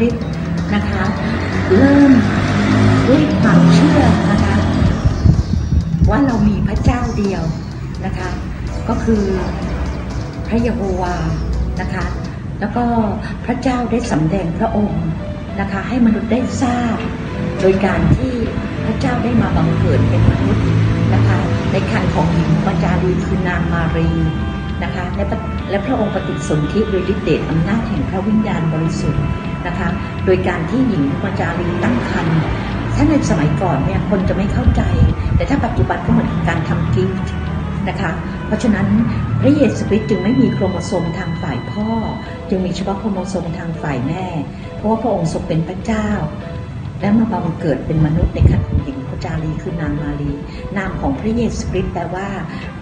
นาคริสต์นะคะ เริ่มด้วยความเชื่อนะคะ ว่าเรามีพระเจ้าเดียวนะคะ ก็คือพระเยโฮวานะคะ แล้วก็พระเจ้าได้สำแดงพระองค์นะคะ ให้มนุษย์ได้ทราบ โดยการที่พระเจ้าได้มาบังเกิดเป็นมนุษย์นะคะ ในคันของหญิงปัญจารีคือนางมารี นะคะและพระและพระองค์ปฏิสนธิโดยฤทธิเดชอำนาจแห่งพระวิญญาณบริสุทธิ์นะคะ โดยการที่หญิงปัญจารีตั้งครรภ์ถ้าในสมัยก่อนเนี่ยคนจะไม่เข้าใจ แต่ถ้าปัจจุบันก็เหมือนกับการทำกิฟต์นะคะ เพราะฉะนั้นพระเยซูคริสต์จึงไม่มีโครโมโซมทางฝ่ายพ่อ จึงมีเฉพาะโครโมโซมทางฝ่ายแม่ เพราะว่าพระองค์ทรงเป็นพระเจ้า และมาบังเกิดเป็นมนุษย์ในคันของหญิงพระจารีคือนางมารีนามของพระเยซูคริสต์แปลว่า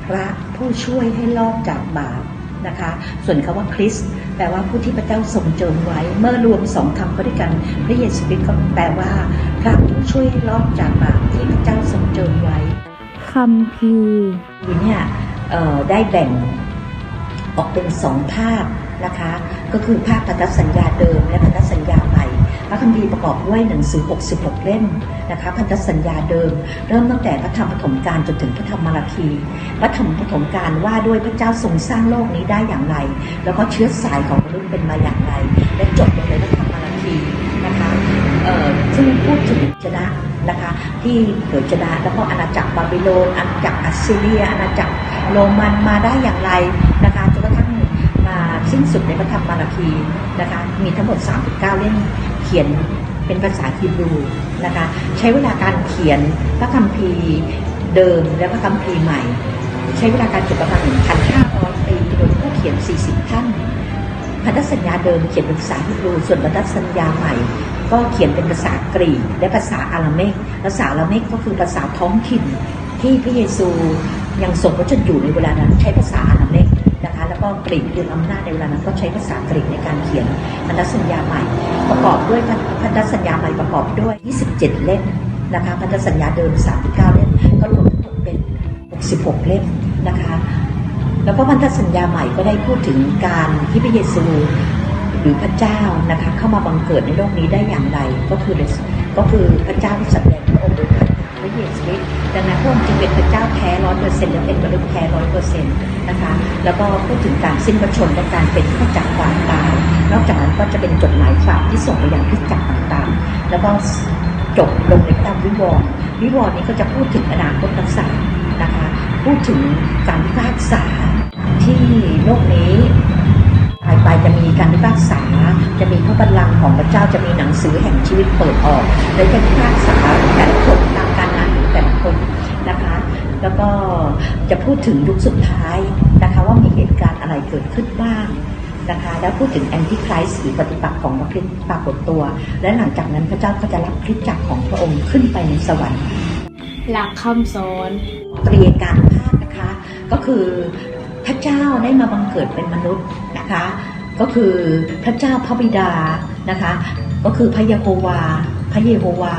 พระผู้ช่วยให้รอดจากบาปนะคะ ส่วนคำว่าคริสต์แปลว่าผู้ที่พระเจ้าทรงเจิมไว้ เมื่อรวมสองคำเข้าด้วยกัน พระเยซูคริสต์ก็แปลว่า พระผู้ช่วยให้รอดจากบาปที่พระเจ้าทรงเจิมไว้คำพีร์ทีเนี่ยเอ่อได้แบ่งออกเป็นสองภาคนะคะ ก็คือภาคพันธสัญญาเดิมและพันธสัญญาใหม่พระคัมภีร์ประกอบด้วยหนังสือ 66 เล่มนะคะพันธสัญญาเดิม เริ่มตั้งแต่พระธรรมปฐมกาลจนถึงพระธรรมมาราคีพระธรรมปฐมกาลว่าด้วยพระเจ้าทรงสร้างโลกนี้ได้อย่างไร แล้วก็เชื้อสายของมนุษย์เป็นมาอย่างไร และจบลงในพระธรรมมาราคีนะคะเอ่อซึ่งพูดถึงชนะนะคะที่เกิดชนะแล้วก็อาณาจักรบาบิโลนอาณาจักรอัสซีเรียอาณาจักรโรมันมาได้อย่างไร สิ้นสุดในพระธรรมมาราคีนะคะมีทั้งหมด 39 เล่มเขียนเป็นภาษาฮีบรูนะคะใช้เวลาการเขียนพระคัมภีร์เดิมและพระคัมภีร์ใหม่ ใช้เวลาการเขียนประมาณ 1,500 ปีโดยผู้เขียน 40 ท่านพันธสัญญาเดิมเขียนเป็นภาษาฮีบรูส่วนพันธสัญญาใหม่ ก็เขียนเป็นภาษากรีกและภาษาอาราเมกภาษาอาราเมกก็คือภาษาท้องถิ่นที่พระเยซูยังทรงพระชนอยู่ในเวลานั้นใช้ภาษาอาราเมก แล้วก็กรีกยึดอำนาจในเวลานั้นก็ใช้ภาษากรีกในการเขียนพันธสัญญาใหม่ ประกอบด้วยพันธสัญญาใหม่ประกอบด้วย 27 เล่มนะคะพันธสัญญาเดิม 39 เล่มก็รวมทั้งหมดเป็น 66 เล่มนะคะแล้วก็พันธสัญญาใหม่ก็ได้พูดถึงการที่พระเยซูหรือพระเจ้านะคะเข้ามาบังเกิดในโลกนี้ได้อย่างไรก็คือก็คือพระเจ้าที่สำแดงพระองค์โดยพระเยซู ดังนั้นพระองค์จึงเป็นพระเจ้าแท้ร้อยเปอร์เซ็นต์และเป็นมนุษย์แท้ร้อยเปอร์เซ็นต์นะคะแล้วก็พูดถึงการสิ้นพระชนและการเป็นพระจักความตายนอกจากนั้นก็จะเป็นจดหมายฝากที่ส่งไปยังคริสตจักต่างๆ แล้วก็จบลงในพระธรรมวิวรณ์วิวรณ์นี้ก็จะพูดถึงอนาคตศาสตร์นะคะพูดถึงการพิพากษาที่โลกนี้ภายไปจะมีการพิพากษา จะมีพระบัลลังก์ของพระเจ้าจะมีหนังสือแห่งชีวิตเปิดออกและจะพิพากษาแต่ละคน แต่ละคนนะคะ แล้วก็จะพูดถึงยุคสุดท้ายนะคะว่ามีเหตุการณ์อะไรเกิดขึ้นบ้างนะคะแล้วพูดถึงแอนติคริสต์หรือปฏิปักษ์ของพระคริสต์ปรากฏตัว และหลังจากนั้นพระเจ้าก็จะรับคริสตจักรของพระองค์ขึ้นไปในสวรรค์ หลักคำสอนตรีการภาคนะคะ ก็คือพระเจ้าได้มาบังเกิดเป็นมนุษย์นะคะ ก็คือพระเจ้าพระบิดานะคะ ก็คือพระเยโฮวา พระเยโฮวา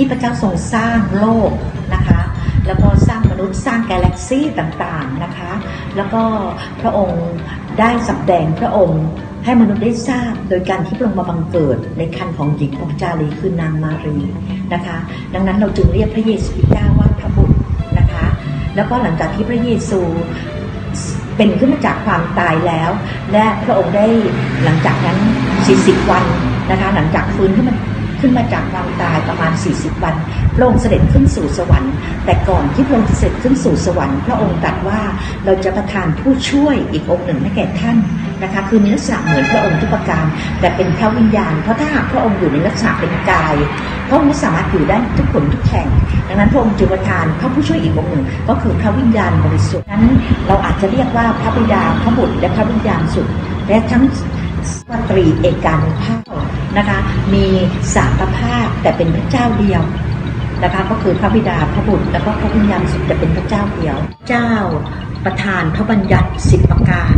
ที่พระเจ้าทรงสร้างโลกนะคะ แล้วก็สร้างมนุษย์สร้างกาแล็กซี่ต่างๆนะคะ แล้วก็พระองค์ได้สำแดงพระองค์ให้มนุษย์ได้ทราบโดยการที่พระองค์มาบังเกิดในคันของหญิงพระจารีคือนางมารีนะคะ ดังนั้นเราจึงเรียกพระเยซูคริสต์เจ้าว่าพระบุตรนะคะ แล้วก็หลังจากที่พระเยซูเป็นขึ้นมาจากความตายแล้ว และพระองค์ได้หลังจากนั้น 40 วันนะคะ หลังจากฟื้นขึ้นมา ขึ้นมาจากความตายประมาณ 40 วัน พระองค์เสด็จขึ้นสู่สวรรค์ แต่ก่อนที่พระองค์จะเสด็จขึ้นสู่สวรรค์พระองค์ตรัสว่าเราจะประทานผู้ช่วยอีกองค์หนึ่งให้แก่ท่านนะคะคือมีลักษณะเหมือนพระองค์ทุกประการ แต่เป็นพระวิญญาณ เพราะถ้าหากพระองค์อยู่ในลักษณะเป็นกายพระองค์ไม่สามารถอยู่ได้ทุกผลทุกแห่ง ดังนั้นพระองค์จึงประทานพระผู้ช่วยอีกองค์หนึ่ง ก็คือพระวิญญาณบริสุทธิ์นั้น เราอาจจะเรียกว่าพระบิดาพระบุตรและพระวิญญาณสุดและทั้งวัตรีเอกานุภาพ นะคะ มีสามพระภาพแต่เป็นพระเจ้าเดียวนะคะ ก็คือพระบิดาพระบุตรแล้วก็พระวิญญาณสุดจะเป็นพระเจ้าเดียว เจ้าประทานพระบัญญัติสิบประการ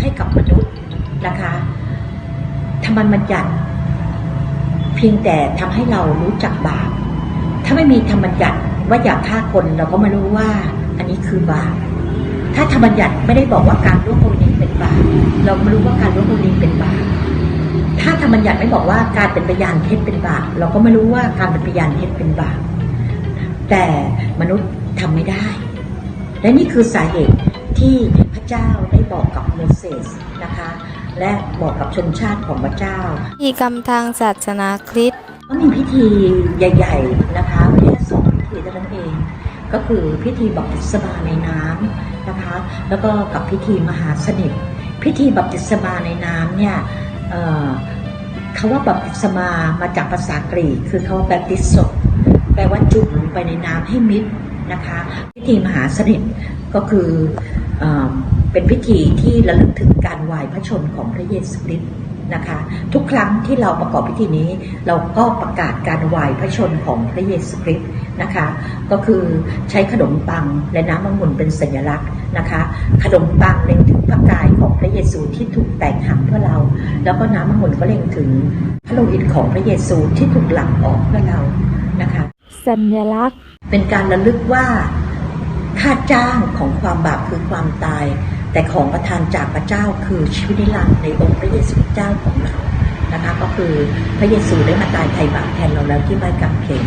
ให้กับมนุษย์นะคะธรรมบัญญัติเพียงแต่ทำให้เรารู้จักบาป ถ้าไม่มีธรรมบัญญัติว่าอย่าฆ่าคนเราก็ไม่รู้ว่าอันนี้คือบาป ถ้าธรรมบัญญัติไม่ได้บอกว่าการร่วมบุญนี้เป็นบาป เราไม่รู้ว่าการร่วมบุญนี้เป็นบาป ถ้าธรรมบัญญัติไม่บอกว่าการเป็นพยานเท็จเป็นบาปเราก็ไม่รู้ว่าการเป็นพยานเท็จเป็นบาปแต่มนุษย์ทำไม่ได้ และนี่คือสาเหตุที่พระเจ้าได้บอกกับโมเสสนะคะ และบอกกับชนชาติของพระเจ้าพิธีกรรมทางศาสนาคริสต์ก็มีพิธีใหญ่ๆนะคะไม่ใช่สองพิธีเท่านั้นเอง ก็คือพิธีบัพติศมาในน้ำนะคะ แล้วก็กับพิธีมหาสนิท พิธีบัพติศมาในน้ำเนี่ยเอ่อ คาว่าบัพติศมามาจากภาษากรีกคือคาว่าแบปติสโซแปลว่าจุ่มลงไปในน้ำให้มิดนะคะพิธีมหาสนิทก็คืออเป็นพิธีที่ระลึกถึงการวายพระชนของพระเยซูคริสต์นะคะทุกครั้งที่เราประกอบพิธีนี้ เราก็ประกาศการวายพระชนของพระเยซูคริสต์ นะคะ ก็คือใช้ขนมปังและน้ำองุ่นเป็นสัญลักษณ์นะคะ ขนมปังเล็งถึงพระกายของพระเยซูที่ถูกแตกหักเพื่อเรา แล้วก็น้ำองุ่นก็เล็งถึงพระโลหิตของพระเยซูที่ถูกหลั่งออกเพื่อเรานะคะ สัญลักษณ์เป็นการระลึกว่าค่าจ้างของความบาปคือความตาย แต่ของประทานจากพระเจ้าคือชีวิตนิรันดร์ในองค์พระเยซูเจ้าของเรานะคะก็คือพระเยซูได้มาตายไถ่บาปแทนเราแล้วที่ไม้กางเขน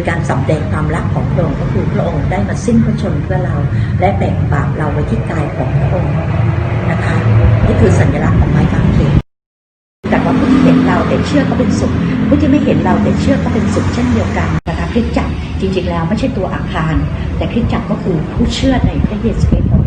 ยการสำแดงความรักของพระองค์ก็คือพระองค์ได้มาสิ้นพระชนเพื่อเรา และแบ่งบาปเราไว้ที่กายของพระองค์นะคะนี่คือสัญลักษณ์ของไม้กางเขนแต่ว่าผู้ที่เห็นเราแต่เชื่อก็เป็นสุขผู้ที่ไม่เห็นเราแต่เชื่อก็เป็นสุขเช่นเดียวกันนะคะคริสตจักรจริงๆแล้วไม่ใช่ตัวอาคาร แต่คริสตจักรก็คือผู้เชื่อในพระเยซูคริสต์